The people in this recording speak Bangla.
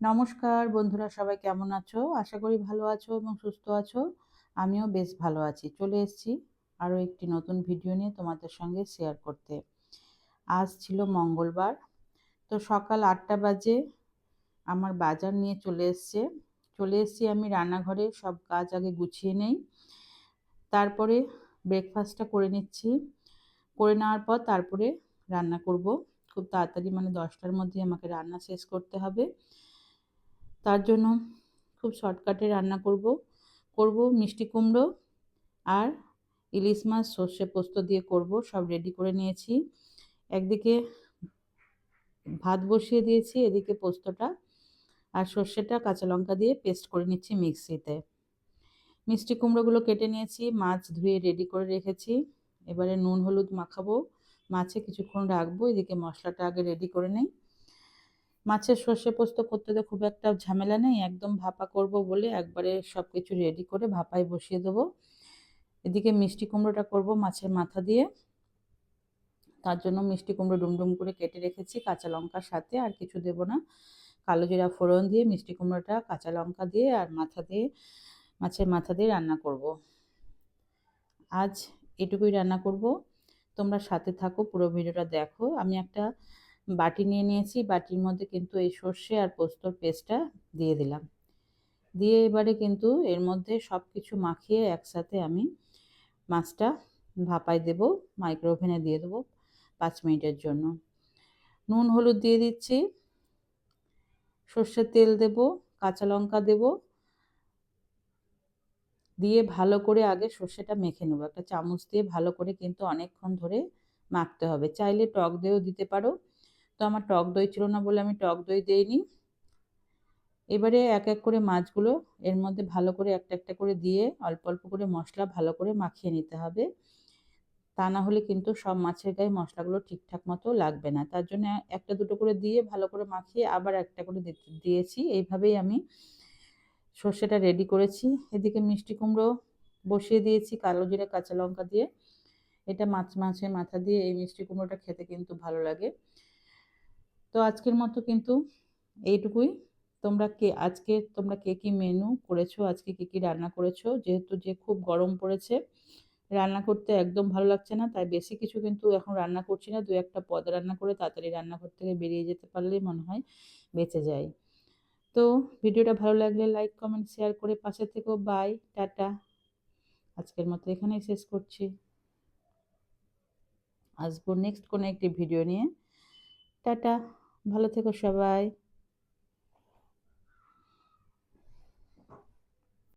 নমস্কার বন্ধুরা, সবাই কেমন আছো? আশা করি ভালো আছো এবং সুস্থ আছো। আমিও বেশ ভালো আছি। চলে এসেছি আরও একটি নতুন ভিডিও নিয়ে তোমাদের সঙ্গে শেয়ার করতে। আজ ছিল মঙ্গলবার, তো সকাল আটটা বাজে আমার বাজার নিয়ে চলে এসছে। চলে এসেছি আমি রান্নাঘরে, সব কাজ আগে গুছিয়ে নেই। তারপরে ব্রেকফাস্টটা করে নিচ্ছি। করে নেওয়ার পর তারপরে রান্না করব। খুব তাড়াতাড়ি মানে দশটার মধ্যে আমাকে রান্না শেষ করতে হবে। তার জন্য খুব শর্টকাটে রান্না করব। করব মিষ্টি কুমড়ো আর ইলিশ মাছ, সর্ষে পোস্ত দিয়ে করব, সব রেডি করে নিয়েছি। একদিকে ভাত বসিয়ে দিয়েছি, এদিকে পোস্তটা আর সর্ষেটা কাঁচা লঙ্কা দিয়ে পেস্ট করে নিচ্ছি মিক্সিতে। মিষ্টি কুমড়োগুলো কেটে নিয়েছি, মাছ ধুয়ে রেডি করে রেখেছি। এবারে নুন, হলুদ মাখাবো, মাছে কিছুক্ষণ রাখব, এদিকে মশলাটা আগে রেডি করে নেই। মাছের সর্ষে পোস্ত করতে তো খুব একটা ঝামেলা নেই, একদম ভাপা করব বলে একবারে সব কিছু রেডি করে ভাপায় বসিয়ে দেবো। এদিকে মিষ্টি কুমড়োটা করব মাছের মাথা দিয়ে। তার জন্য মিষ্টি কুমড়ো ডুমডুম করে কেটে রেখেছি কাঁচা লঙ্কার সাথে, আর কিছু দেব না। কালো জিরা ফোড়ন দিয়ে মিষ্টি কুমড়োটা, কাঁচা লঙ্কা দিয়ে আর মাথা দিয়ে, মাছের মাথা দিয়ে রান্না করব। আজ এটুকুই রান্না করব। তোমরা সাথে থাকো, পুরো ভিডিওটা দেখো। আমি একটা বাটি নিয়ে নিয়েছি, বাটির মধ্যে কিন্তু এই সর্ষে আর পোস্তর পেস্টটা দিয়ে দিলাম। দিয়ে এবারে কিন্তু এর মধ্যে সব কিছু মাখিয়ে একসাথে আমি মাছটা ভাপায় দেব মাইক্রো ওভেনে দিয়ে দেবো পাঁচ মিনিটের জন্য। নুন, হলুদ দিয়ে দিচ্ছি। সর্ষের তেল দেব, কাঁচা লঙ্কা দেব। দিয়ে ভালো করে আগে সর্ষেটা মেখে নেব। একটা চামচ দিয়ে ভালো করে কিন্তু অনেকক্ষণ ধরে মাখতে হবে। চাইলে টক দিয়েও দিতে পারো। তো আমার টক দই ছিল না বলে আমি টক দই দিইনি। এবারে এক এক করে মাছগুলো এর মধ্যে ভালো করে একটা একটা করে দিয়ে অল্প অল্প করে মশলা ভালো করে মাখিয়ে নিতে হবে। তা না হলে কিন্তু সব মাছের গায়ে মশলাগুলো ঠিকঠাক মতো লাগবে না। তার জন্য একটা দুটো করে দিয়ে ভালো করে মাখিয়ে আবার একটা করে দিয়েছি। এইভাবেই আমি সর্ষেটা রেডি করেছি। এদিকে মিষ্টি কুমড়ো বসিয়ে দিয়েছি কালো জিরা, কাঁচা লঙ্কা দিয়ে। এটা মাছ মাছের মাথা দিয়ে এই মিষ্টি কুমড়োটা খেতে কিন্তু ভালো লাগে। তো আজকের মতো কিন্তু এইটুকুই। তোমরা কে, আজকে তোমরা কে কী মেনু করেছ? আজকে কী কী রান্না করেছ? যেহেতু যে খুব গরম পড়েছে, রান্না করতে একদম ভালো লাগছে না, তাই বেশি কিছু কিন্তু এখন রান্না করছি না। দু একটা পদ রান্না করে তাড়াতাড়ি রান্নাঘর থেকে বেরিয়ে যেতে পারলেই মনে হয় বেঁচে যায় তো ভিডিওটা ভালো লাগলে লাইক কমেন্ট শেয়ার করে পাশে থেকেও বাই টাটা। আজকের মতো এখানেই শেষ করছি। আসব নেক্সট কোনো একটি ভিডিও নিয়ে। টাটা। ভালো থেকো সবাই।